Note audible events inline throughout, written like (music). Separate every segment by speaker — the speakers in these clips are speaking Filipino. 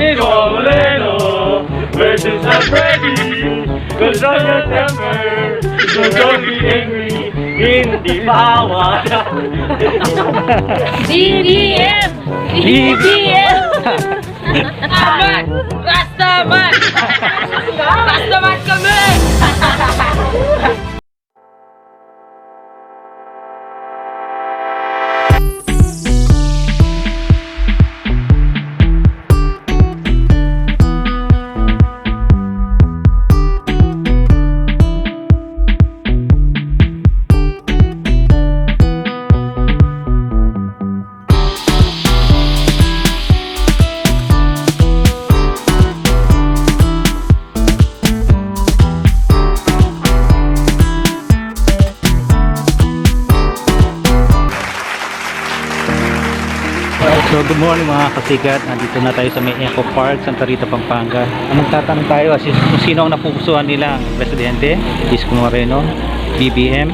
Speaker 1: Ikaw Moreno versus Alfredi Control your temper So don't be angry Hindi bawat
Speaker 2: BBM! BBM! Rastaman! Rastaman! Rastaman kami!
Speaker 3: Morning mga kasikat, nandito na tayo sa may Eco Park, Santa Rita, Pampanga. Ang magtatanong tayo as kung sino ang napupusuan nila ang presidente, Isko Moreno, BBM,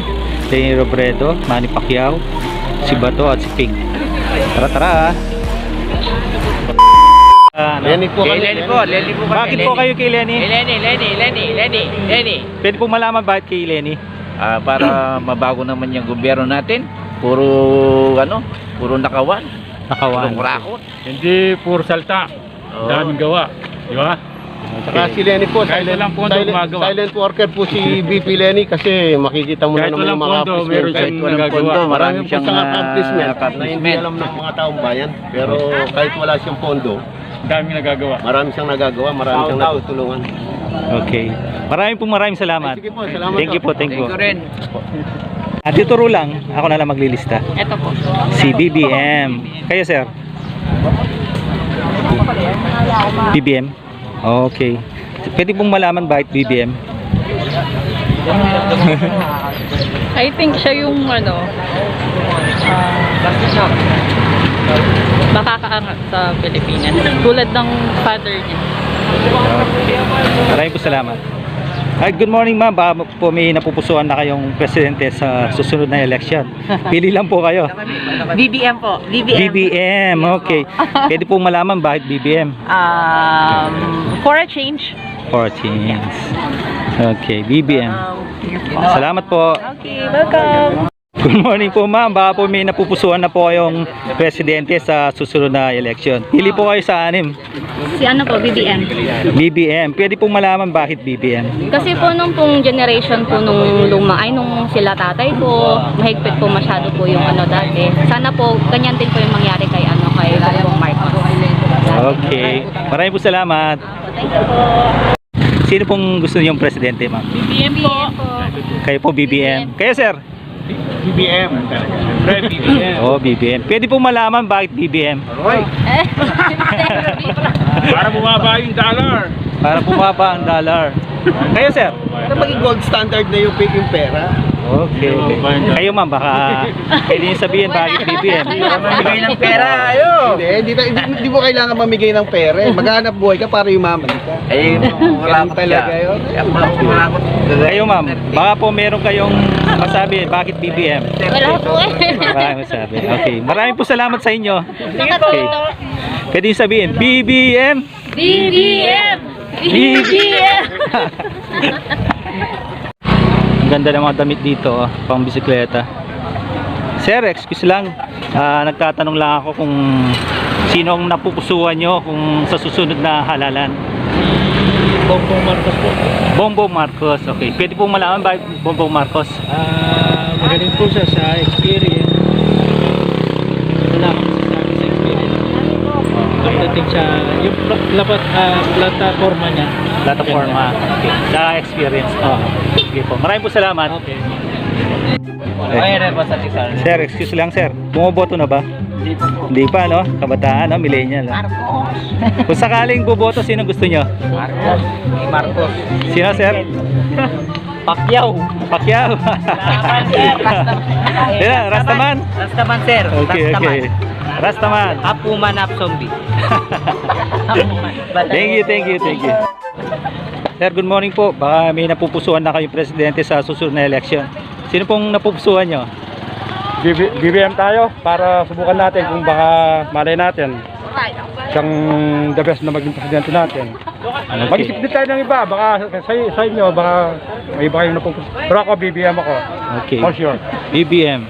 Speaker 3: Lenny Robredo, Manny Pacquiao, si Bato at si Ping. Tara tara. Ah, ano?
Speaker 4: Lenny po
Speaker 1: Kay. Lenny po, Lenny po kami
Speaker 3: Bakit po kayo kay Lenny?
Speaker 1: Lenny, Lenny, Lenny, Lenny, Lenny
Speaker 3: Pwede po malaman bakit kay Lenny?
Speaker 4: Ah, para (clears throat) mabago naman yung gobyerno natin. Puro ano, puro nakawan, Kurakot.
Speaker 1: Hindi puro salta,
Speaker 4: Oo.
Speaker 1: daming gawa, di ba?
Speaker 5: Saka si Lenny po,
Speaker 1: Kahit
Speaker 5: silent,
Speaker 1: walang pondo,
Speaker 5: silent,
Speaker 1: gumagawa.
Speaker 5: silent worker po si (laughs) BP Lenny kasi makikita mo
Speaker 1: Kahit
Speaker 5: na naman
Speaker 1: walang
Speaker 5: yung mga
Speaker 1: pondo,
Speaker 5: accomplishment.
Speaker 1: meron
Speaker 5: Kahit
Speaker 1: siyang
Speaker 5: walang
Speaker 1: nagagawa.
Speaker 5: pondo, marami
Speaker 4: Marami
Speaker 5: po
Speaker 4: siyang,
Speaker 5: siyang
Speaker 4: ah,
Speaker 5: accomplishment na hindi
Speaker 4: accomplishment.
Speaker 5: alam ng mga taong bayan. Pero kahit wala siyang pondo,
Speaker 1: Daming nagagawa.
Speaker 5: marami siyang nagagawa, marami siyang natutulungan.
Speaker 3: Okay. Maraming po maraming salamat.
Speaker 5: Ay, sige po, salamat
Speaker 3: Thank you po, thank you.
Speaker 4: Thank you rin. (laughs)
Speaker 3: At ituro lang, ako na lang maglilista.
Speaker 2: Ito po.
Speaker 3: Si BBM. Kayo, sir? BBM? Okay. Pwede pong malaman bakit BBM? (laughs)
Speaker 2: I think siya yung ano, ah, makakaangat sa Pilipinas. Tulad ng father niya.
Speaker 3: Maraming po salamat. Ay, good morning ma'am. Baka po may napupusuan na kayong presidente sa susunod na election. (laughs) Pili lang po kayo.
Speaker 6: BBM po. BBM.
Speaker 3: BBM, okay. (laughs) Pwede pong malaman bakit BBM?
Speaker 6: Um, for a change.
Speaker 3: 14. Okay, BBM. Salamat po.
Speaker 6: Okay, welcome.
Speaker 3: Good morning po ma'am. Baka po may napupusuan na po kayong presidente sa susunod na election. Pili po kayo sa anim.
Speaker 2: Si ano po, BBM.
Speaker 3: BBM. Pwede pong malaman bakit BBM.
Speaker 2: Kasi po nung pong generation po nung luma, ay nung sila tatay ko, mahigpit po masyado po yung ano dati. Sana po, ganyan din po yung mangyari kay ano, kay Bongbong Marcos.
Speaker 3: Okay. Maraming po salamat. Sino pong gusto niyong presidente ma'am?
Speaker 2: BBM po.
Speaker 3: Kayo po BBM. Kayo sir?
Speaker 5: BBM.
Speaker 1: Fred, BBM.
Speaker 3: Oh, BBM. Pwede pong malaman bakit BBM. (laughs)
Speaker 1: Para bumaba yung dollar.
Speaker 3: Para bumaba ang dollar. Kayo sir?
Speaker 5: Para maging gold standard na yung, yung pera.
Speaker 3: Okay. Kayo ma'am, baka (laughs) pwede niyo sabihin bakit BBM.
Speaker 4: Bigay ng pera, ayo.
Speaker 5: Hindi, hindi, hindi, hindi mo kailangan mamigay ng pera. eh. Maghanap buhay ka para yumaman ka.
Speaker 4: Ay,
Speaker 5: Ganun talaga yun.
Speaker 4: Kurakot.
Speaker 3: Kayo ma'am, baka po meron kayong masabi bakit BBM.
Speaker 2: Wala po eh.
Speaker 3: Maraming masabi. Okay. Maraming po salamat sa inyo. Okay. Pwede niyo sabihin, BBM.
Speaker 2: BBM!
Speaker 3: Ang ganda ng mga damit dito, oh, pang bisikleta. Sir, excuse lang. Ah, nagtatanong lang ako kung sino ang napupusuan nyo kung sa susunod na halalan.
Speaker 1: Bongbong Marcos po.
Speaker 3: Bongbong Marcos. Okay. Pwede pong malaman ba Bongbong Marcos?
Speaker 1: Ah, magaling po siya sa experience. Ito lang ang masasabi sa experience. Pagdating sa yung lapat, ah, plataforma niya.
Speaker 3: Plataforma. Okay. Sa experience. Oh. Sige po. Maraming po salamat.
Speaker 1: Okay.
Speaker 3: Okay. Sir, excuse lang sir. Bumoboto na ba? Hindi pa, no? Kabataan, no? Millennial. no? (laughs) Kung sakaling boboto, sino gusto nyo?
Speaker 4: Marcos. Marcos.
Speaker 3: Sino, sir? (laughs)
Speaker 4: Pacquiao.
Speaker 3: Pacquiao. Sino, Rastaman?
Speaker 4: Rastaman, sir.
Speaker 3: Okay, okay. Rastaman.
Speaker 4: Apuman up zombie. (laughs)
Speaker 3: Thank you, thank you, thank you. Sir, good morning po. Baka may napupusuan na kayong presidente sa susunod na election. Sino pong napupusuan nyo?
Speaker 1: BBM tayo para subukan natin kung baka malay natin.
Speaker 7: siyang the best na maging presidente natin.
Speaker 3: Okay.
Speaker 7: Mag-isip din tayo ng iba, baka sa, sa inyo, baka may iba kayong napupunta. Pero ako, BBM ako.
Speaker 3: Okay.
Speaker 7: For sure.
Speaker 3: BBM.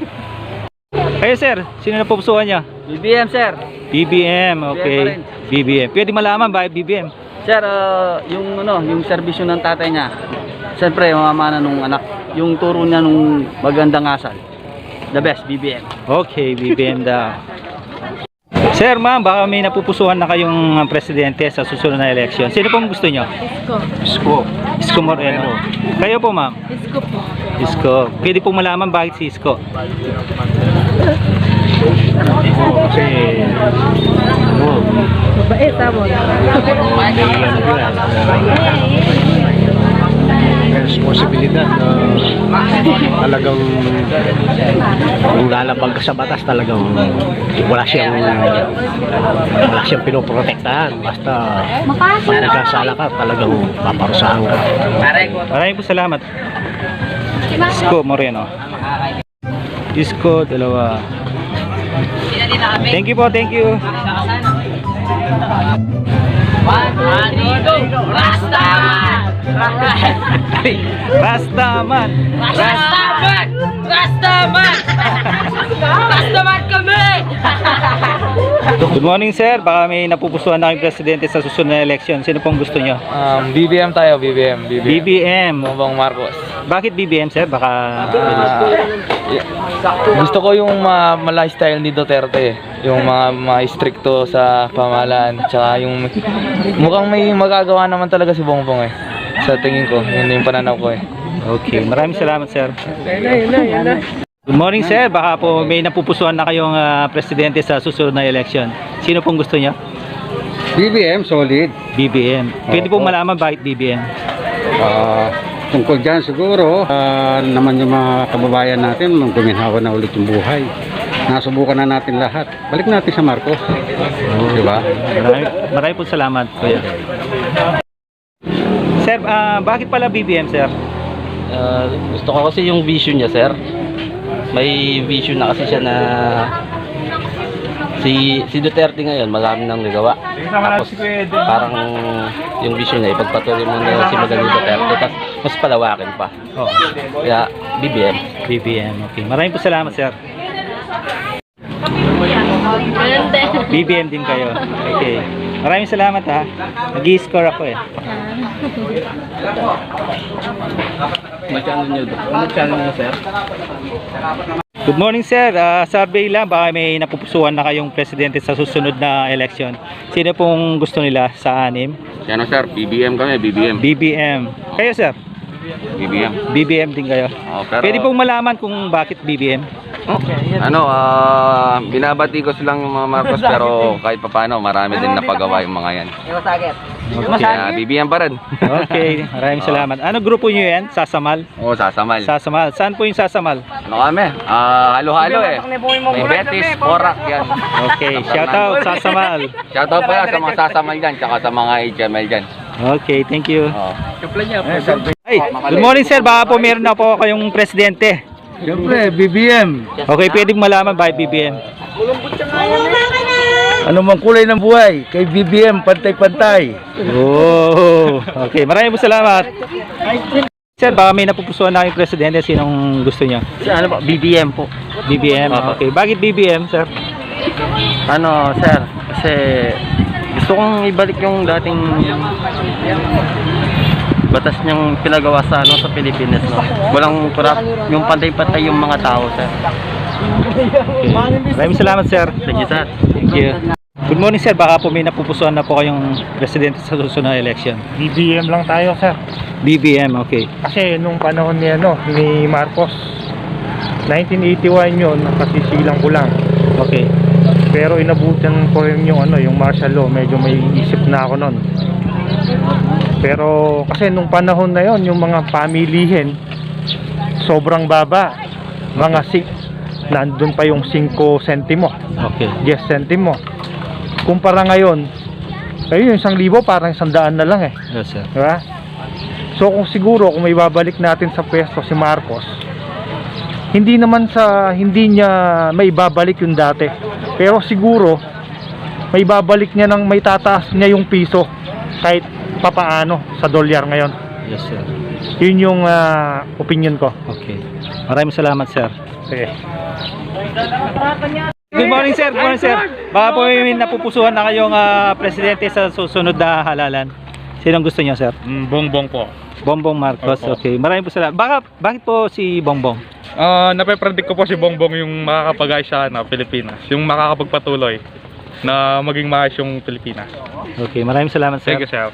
Speaker 3: Kayo sir, sino na pupusuan niya?
Speaker 8: BBM sir.
Speaker 3: BBM, okay. BBM. Pwede malaman ba BBM?
Speaker 8: Sir, ah, yung ano, yung serbisyo ng tatay niya. Siyempre, mamana nung anak, yung turo niya nung magandang asal. The best, BBM.
Speaker 3: Okay, BBM daw. Sir, ma'am, baka may napupusuan na kayong uh, presidente sa susunod na election. Sino pong gusto nyo? Isko. Isko Moreno. Kayo po, ma'am? Isko po. Isko. Pwede pong malaman bakit si Isko?
Speaker 9: Responsibilidad na talagang kung lalabag ka sa batas talagang wala siyang wala siyang pinoprotektahan basta pag nagkasala ka talagang paparusahan ka
Speaker 3: Maraming po salamat. Isko Moreno. Isko, dalawa. Thank you po, thank you. Rastaman!
Speaker 10: Rastaman! Rastaman! Rastaman kami!
Speaker 3: Good morning sir, baka may napupusuan na kayong presidente sa susunod na election. Sino pong gusto nyo?
Speaker 11: Um, BBM tayo, BBM. BBM.
Speaker 3: BBM.
Speaker 11: Bongbong Marcos.
Speaker 3: Bakit BBM sir? Baka...
Speaker 11: Gusto ko yung ma, ma lifestyle ni Duterte. Yung mga, mga stricto sa pamahalaan. Tsaka yung mukhang may magagawa naman talaga si Bongbong eh. Sa tingin ko, yun yung pananaw ko eh.
Speaker 3: Okay, maraming salamat sir. Good morning sir, baka po may napupusuan na kayong ah, presidente sa susunod na election. Sino pong gusto nyo?
Speaker 7: BBM, solid.
Speaker 3: BBM. Pwede pong malaman bakit BBM?
Speaker 7: Ah, tungkol dyan siguro, ah, naman yung mga kababayan natin, nung guminhawa na ulit yung buhay. Nasubukan na natin lahat. Balik natin sa Marcos. Di ba?
Speaker 3: Maraming, maraming po salamat kuya. Sir, ah, bakit pala BBM sir?
Speaker 8: Ah, gusto ko kasi yung vision niya, sir. May vision na kasi siya na si si Duterte ngayon marami nang nagawa. Tapos parang yung vision niya ipagpatuloy mo na si Magaling Duterte tapos mas palawakin pa.
Speaker 3: Oh,
Speaker 8: Kaya BBM.
Speaker 3: BBM. Okay. Maraming po salamat sir. BBM din kayo. Okay. Maraming salamat ha. Nag-i-score ako eh.
Speaker 8: Ano channel niyo? Ano niyo, sir?
Speaker 3: Good morning sir. Ah, survey lang baka may napupusuan na kayong presidente sa susunod na election. Sino pong gusto nila sa anim?
Speaker 12: Yan sir, BBM kami, BBM.
Speaker 3: BBM. Kayo sir?
Speaker 12: BBM.
Speaker 3: BBM din kayo.
Speaker 12: Oh, pero,
Speaker 3: Pwede pong malaman kung bakit BBM?
Speaker 12: Ano, ah, binabati ko silang mga Marcos (laughs) pero kahit papano marami din napagawa yung mga yan. Kaya BBM pa rin.
Speaker 3: Okay, maraming (laughs) salamat. Ano grupo nyo yan? Sasamal?
Speaker 12: Oo, sasamal.
Speaker 3: Sasamal. Saan po yung Sasamal?
Speaker 12: ano kami? Ah, halo-halo eh. May Betis, Porak yan.
Speaker 3: Okay, shout out Sasamal.
Speaker 12: Shoutout pala sa mga sasamal dyan, tsaka sa mga HML dyan.
Speaker 3: Okay, thank you.
Speaker 12: Oh.
Speaker 3: Ay, good morning sir. Baka po meron na po kayong presidente.
Speaker 7: Siyempre, BBM.
Speaker 3: Okay, pwedeng malaman ba BBM?
Speaker 7: Ano mang kulay ng buhay? Kay BBM, pantay-pantay.
Speaker 3: Oh, okay. Maraming po salamat. Sir, baka may napupusuan na kayong presidente. Sinong gusto niyo?
Speaker 8: Si ano po? BBM po.
Speaker 3: BBM. Okay. Bakit BBM, sir?
Speaker 8: Ano, sir? Kasi gusto kong ibalik yung dating batas niyang pinagawa sa ano sa Pilipinas no. Walang kurap, yung pantay-pantay yung mga tao, sir.
Speaker 3: Okay. Maraming salamat, sir.
Speaker 8: Thank you, sir.
Speaker 3: Thank you. Good morning, sir. Baka po may napupusuan na po kayong presidente sa susunod na election.
Speaker 7: BBM lang tayo, sir.
Speaker 3: BBM, okay.
Speaker 7: Kasi nung panahon ni ano ni Marcos 1981 yun nakasisilang ko lang
Speaker 3: Okay.
Speaker 7: pero inabutan ko rin yung ano yung martial law medyo may isip na ako nun pero kasi nung panahon na yon yung mga pamilihin sobrang baba mga si nandun pa yung 5 sentimo
Speaker 3: Okay.
Speaker 7: 10 sentimo kumpara ngayon ayun yung isang libo parang isang daan na lang eh
Speaker 3: Yes, sir.
Speaker 7: Diba? So kung siguro kung may babalik natin sa pwesto si Marcos, hindi naman sa hindi niya may babalik yung dati. Pero siguro
Speaker 13: may babalik niya ng may tataas niya yung piso kahit papaano sa dolyar ngayon.
Speaker 3: Yes, sir.
Speaker 13: Yun yung ah, opinion ko.
Speaker 3: Okay. Maraming salamat, sir.
Speaker 13: Sige.
Speaker 3: Good morning, sir. Good morning, sir. Baka po may napupusuhan na kayong ah, presidente sa susunod na halalan. Sinong gusto niyo, sir?
Speaker 13: Mm, bongbong po.
Speaker 3: Bongbong Marcos.
Speaker 13: Opo.
Speaker 3: Okay. Maraming po salamat. Baka, bakit po si Bongbong?
Speaker 13: Ah, nape-predict ko po si Bongbong yung makakapag-ayos sa ano, Pilipinas. Yung makakapagpatuloy na maging maayos yung Pilipinas.
Speaker 3: Okay. Maraming salamat, sir.
Speaker 13: Thank you, sir.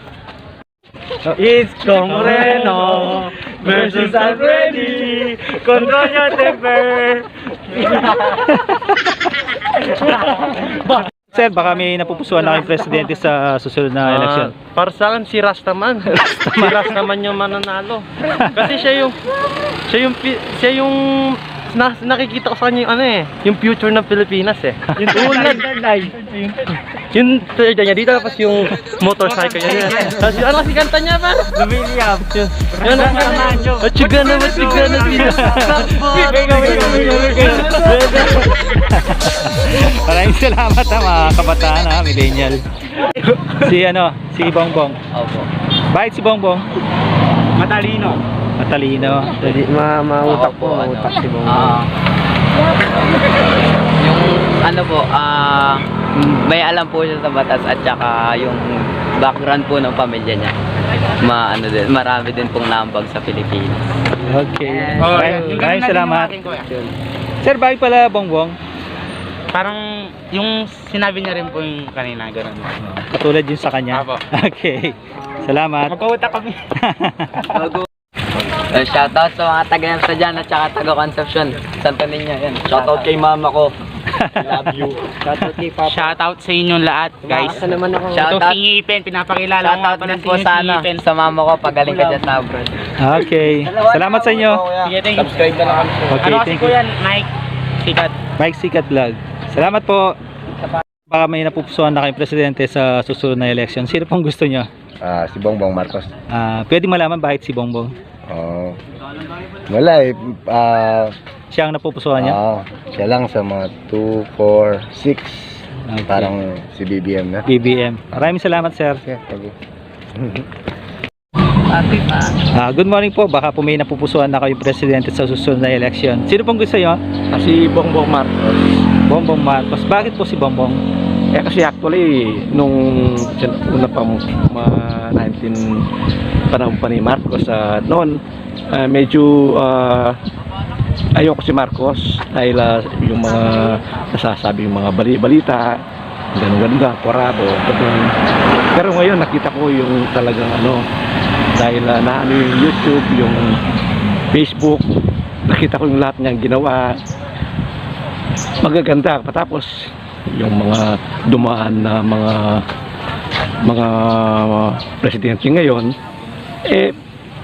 Speaker 3: It's Kong Moreno versus Alfredi. Control your temper. (laughs) Sir, baka may napupusuan na kayong presidente sa susunod na eleksyon.
Speaker 14: para sa akin si Rastaman. (laughs) si Rastaman yung mananalo. Kasi siya yung siya yung siya yung na, nakikita ko sa kanya yung ano eh, yung future ng Pilipinas eh. Yung (laughs) tulad. Yung third niya dito tapos yung motorcycle niya. Tapos yung ano kasi kanta niya? The Williams. Yun. Ang kanta. At siya na, at siya na dito.
Speaker 3: Maraming salamat ha, mga kabataan ha, millennial. si ano, si Bongbong.
Speaker 11: Opo.
Speaker 3: Bakit si Bongbong?
Speaker 14: Matalino.
Speaker 3: Matalino.
Speaker 14: Ma mautak
Speaker 11: po,
Speaker 14: mautak si Bongbong.
Speaker 11: Ah. Yung ano po, ah may alam po siya sa batas at saka yung background po ng pamilya niya. Ma ano din, marami din pong nambag sa Pilipinas.
Speaker 3: Okay. Maraming, maraming salamat. Sir, bakit pala Bongbong?
Speaker 14: Parang yung sinabi niya rin po yung kanina, gano'n.
Speaker 3: Katulad yun sa kanya.
Speaker 14: Apo. (laughs)
Speaker 3: Okay. Salamat.
Speaker 14: Magpauta kami. (laughs)
Speaker 11: Uh, shoutout sa mga taga-Emsa dyan at saka taga-Concepcion. Santo Niño, yan. Shoutout kay mama ko. (laughs) Love you. Kay papa.
Speaker 14: Shoutout sa inyong lahat, guys.
Speaker 11: Asa naman ako.
Speaker 14: Ito
Speaker 11: Shoutout,
Speaker 14: si Ngipin, pinapakilala ko nga
Speaker 11: shoutout
Speaker 14: pala
Speaker 11: din po sa, ano, sa mama ko pagaling ka dyan sa abroad.
Speaker 3: Okay. Salamat sa inyo.
Speaker 14: Sige, thank you.
Speaker 11: Subscribe na lang kami.
Speaker 3: Okay,
Speaker 14: ano kasi
Speaker 3: thank
Speaker 14: ko
Speaker 3: you.
Speaker 14: yan, Mike? Sikat.
Speaker 3: Mike Sikat Vlog. Salamat po. Baka may napupusuan na kayong presidente sa susunod na election. Sino pong gusto nyo?
Speaker 15: Ah, si Bongbong Marcos.
Speaker 3: Ah, pwede malaman bakit si Bongbong?
Speaker 15: Oh. wala eh. Ah,
Speaker 3: Siya ang napupusuan niya?
Speaker 15: ah, siya lang sa mga 2, 4, 6.
Speaker 3: Okay.
Speaker 15: Parang si BBM na.
Speaker 3: BBM. Maraming salamat, sir.
Speaker 15: Okay, thank you. (laughs)
Speaker 3: Ah, good morning po. Baka po may napupusuan na kayong presidente sa susunod na election. Sino pong gusto nyo?
Speaker 14: Si Bongbong Marcos.
Speaker 3: Bongbong Marcos. Bakit po si Bongbong?
Speaker 14: Eh kasi actually, nung una pa mga 19 panahon pa ni Marcos, ah, noon, ah, medyo ah, ayoko si Marcos dahil ah, yung mga nasasabi yung mga bali balita, ganun ganda, porado, ganun. Pero ngayon nakita ko yung talagang ano, dahil uh, naano yung YouTube, yung Facebook, nakita ko yung lahat niyang ginawa, magaganda patapos yung mga dumaan na mga mga presidente ngayon eh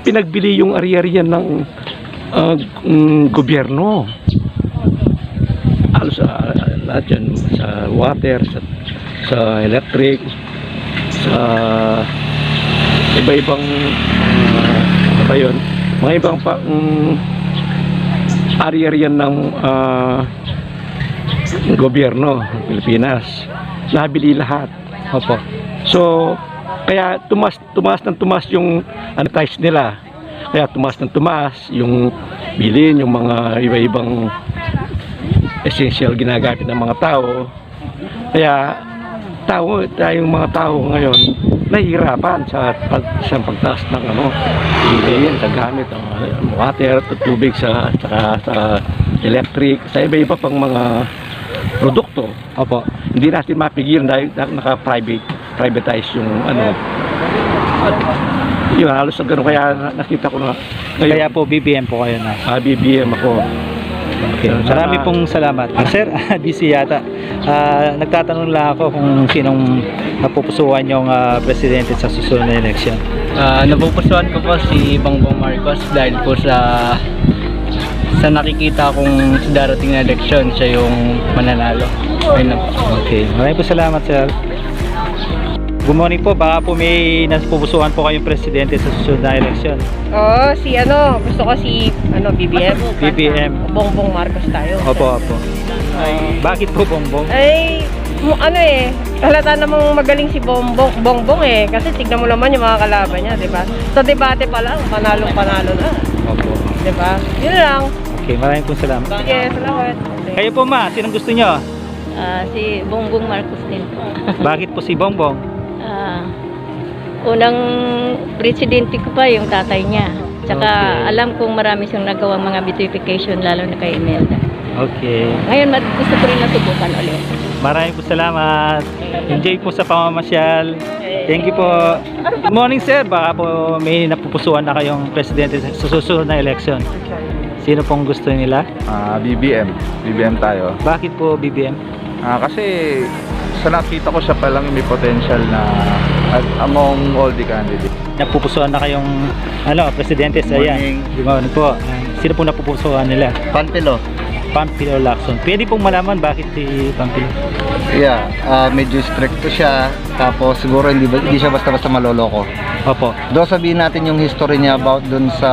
Speaker 14: pinagbili yung ari-arian ng mm, gobyerno halos sa lahat yan sa water sa, sa electric sa iba-ibang ah, ano ba yun mga ibang pa, mm, ari-arian ng ah, gobyerno ng Pilipinas. Nabili lahat. Opo. So, kaya tumas tumas ng tumas yung ano price nila. Kaya tumas ng tumas yung bilhin yung mga iba-ibang essential ginagamit ng mga tao. Kaya tao tayong mga tao ngayon nahihirapan sa pag sa pagtaas ng ano bilhin sa gamit ng uh, water, tubig sa saka sa electric, sa iba-iba pang mga produkto.
Speaker 3: Opo.
Speaker 14: Hindi natin mapigilan dahil naka-private privatize yung ano. At yun, halos sa ganun. Kaya na- nakita ko na ngayon,
Speaker 3: Kaya po BBM po kayo na.
Speaker 14: ah, BBM ako.
Speaker 3: Okay. Marami pong salamat. Ah, sir, (laughs) busy yata. Ah, nagtatanong lang ako kung sinong napupusuan yung ah, presidente sa susunod na election.
Speaker 11: Ah, napupusuan ko po si Bongbong Marcos dahil po sa sa nakikita kong sa darating na eleksyon siya yung mananalo. Ayun lang po.
Speaker 3: Okay. Maraming po salamat, sir. Good morning po. Baka po may napupusuan po kayong presidente sa susunod na election.
Speaker 16: Oo, si ano, gusto ko si ano, BBM.
Speaker 3: BBM.
Speaker 16: Bongbong Marcos tayo.
Speaker 3: Opo, opo. Bakit po Bongbong?
Speaker 16: Ay, ano eh, halata namang magaling si Bongbong, Bongbong eh. Kasi tignan mo naman yung mga kalaban niya, di ba? Sa debate pa lang, panalong panalo na.
Speaker 3: Opo.
Speaker 16: Di ba? Yun lang.
Speaker 3: Okay, maraming po salamat.
Speaker 16: Sige, salamat.
Speaker 3: Kayo po ma, sinong gusto nyo?
Speaker 17: Ah, si Bongbong Marcos din po.
Speaker 3: Bakit po si Bongbong?
Speaker 17: Unang presidente ko pa yung tatay niya. Tsaka
Speaker 3: Okay.
Speaker 17: alam kong marami siyang nagawang mga beautification lalo na kay Imelda.
Speaker 3: Okay.
Speaker 17: Ngayon gusto ko rin nasubukan ulit.
Speaker 3: Maraming po salamat. Enjoy po sa pamamasyal. Thank you po. Good morning sir. Baka po may napupusuan na kayong presidente sa susunod na election. Sino pong gusto nila?
Speaker 13: Ah, BBM. BBM tayo.
Speaker 3: Bakit po BBM?
Speaker 13: Ah, kasi sa nakita ko siya palang may potential na at among all the candidates.
Speaker 3: Napupusuan na kayong ano, presidente sa yan. Good morning po. Sino pong napupusuan nila?
Speaker 15: Panpilo.
Speaker 3: Pampilo Lacson. Pwede pong malaman bakit si Pampilo?
Speaker 15: Yeah, ah, medyo stricto siya. Tapos siguro hindi, hindi siya basta-basta maloloko.
Speaker 3: Opo.
Speaker 15: Do sabihin natin yung history niya about dun sa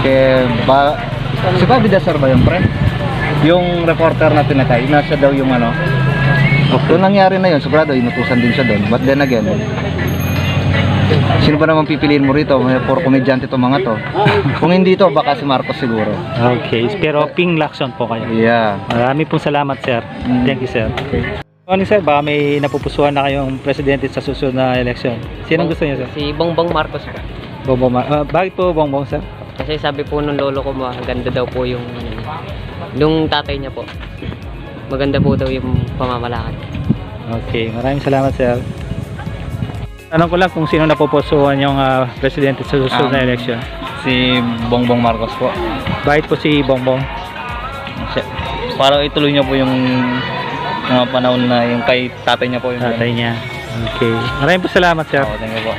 Speaker 15: kay ba si Bobby Dasar ba yung pre? Yung reporter na pinatay, nasa daw yung ano. Okay. Doon nangyari na yun, sigurado inutusan din siya doon. But then again, sino ba naman pipiliin mo rito? May puro komedyante to mga to. (laughs) Kung hindi to, baka si Marcos siguro.
Speaker 3: Okay. Pero Ping Lacson po kayo.
Speaker 15: Yeah.
Speaker 3: Marami pong salamat, sir. Thank you, sir. Morning, sir. Baka may napupusuan na kayong presidente sa susunod na election. Sinong gusto niyo, sir?
Speaker 11: Si Bongbong Marcos po.
Speaker 3: Bongbong. Ma- ah, bakit po Bongbong, sir?
Speaker 11: Kasi sabi po nung lolo ko, maganda daw po yung nung tatay niya po. Maganda po daw yung pamamalakad.
Speaker 3: Okay. Maraming salamat, sir. Tanong ko lang kung sino napupusuan yung ah, presidente sa susunod na
Speaker 4: Um,
Speaker 3: election.
Speaker 4: Si Bongbong Marcos po.
Speaker 3: Bakit po si Bongbong?
Speaker 4: Parang ituloy niya po yung mga panahon na yung kay tatay niya po yung
Speaker 3: Tatay niya. Okay. Maraming po salamat, sir.
Speaker 4: Oo, thank you po.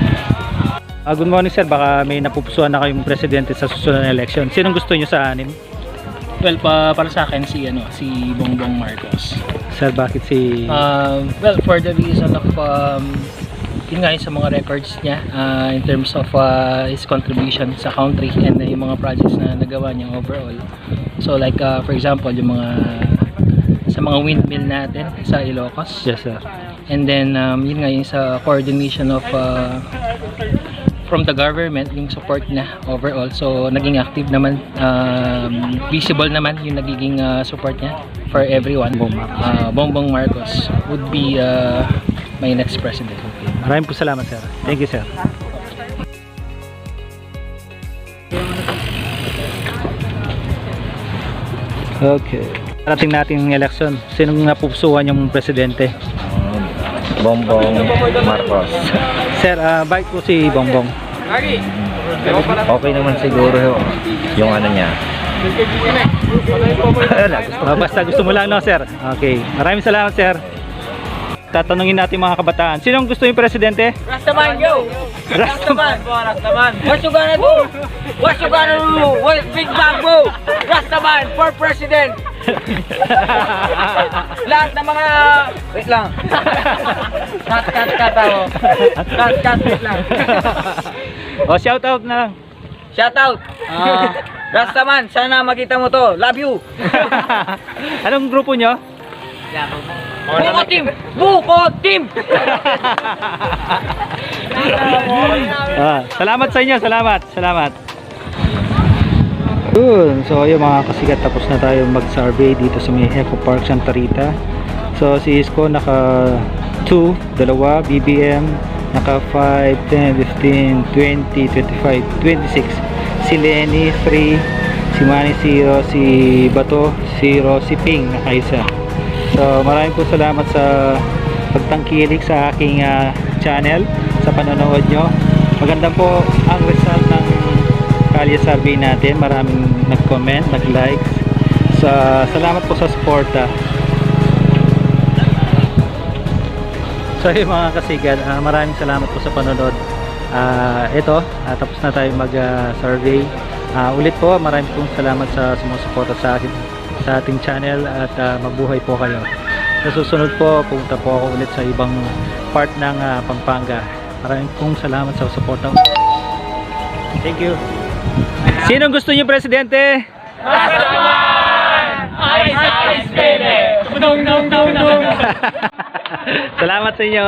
Speaker 3: Ah, good morning, sir. Baka may napupusuan na kayong presidente sa susunod na election. Sinong gusto niyo sa anim?
Speaker 18: Well, pa, para sa akin si ano, si Bongbong Marcos.
Speaker 3: Sir, bakit si...
Speaker 18: Um, well, for the reason of um, yun nga yun sa mga records niya uh, in terms of uh, his contribution sa country and uh, yung mga projects na nagawa niya overall. So like uh, for example, yung mga sa mga windmill natin sa Ilocos.
Speaker 3: Yes, sir.
Speaker 18: And then um, yun nga yung sa coordination of uh, from the government yung support niya overall. So naging active naman um, visible naman yung nagiging uh, support niya for everyone. Uh, Bongbong Marcos would be uh, my next president.
Speaker 3: Maraming po salamat, sir. Thank you, sir. Okay. Parating natin yung election. Sinong napupusuan yung presidente?
Speaker 15: Bongbong Marcos.
Speaker 3: Sir, ah bakit po si Bongbong?
Speaker 15: Okay naman siguro yung ano niya. (laughs)
Speaker 3: Ah, basta gusto mo lang, no, sir? Okay. Maraming salamat, sir. Tatanungin natin mga kabataan. Sinong gusto yung presidente?
Speaker 11: Rastaman, yo!
Speaker 3: Rastaman.
Speaker 11: Rastaman! What you gonna do? What you gonna do? What big bang boo? Rastaman for president! (laughs) Lahat ng mga... Wait lang. (laughs) cut, cut, cut ako. Cut, cut, wait lang. (laughs)
Speaker 3: o, shout out na lang.
Speaker 11: Shout out! Ah, Rastaman, sana makita mo to. Love you!
Speaker 3: Anong grupo nyo?
Speaker 11: Buko team! Buko team!
Speaker 3: Ah, salamat sa inyo, salamat, salamat. Yun, so ayun mga kasikat, tapos na tayo mag-survey dito sa may Eco Park Santa Rita. So si Isko naka 2, dalawa, BBM naka 5, 10, 15, 20, 25, 26. Si Lenny 3, si Manny 0, si Bato 0, si Ping naka isa. So maraming po salamat sa pagtangkilik sa aking ah, channel, sa panonood nyo. Maganda po ang result kalye survey natin. Maraming nag-comment, nag-likes. Sa salamat po sa suporta. So yun mga kasigan, ah, maraming salamat po sa panonood. Ah, ito, ah, tapos na tayo mag-survey. Ah, ulit po, maraming pong salamat sa sumusuporta sa akin sa ating channel at ah, mabuhay po kayo. Sa susunod po, pumunta po ako ulit sa ibang part ng ah, Pampanga. Maraming pong salamat sa suporta. Thank you. Sinong gusto niyo presidente?
Speaker 11: Rastaman! Ice, ice, baby!
Speaker 3: Salamat sa inyo.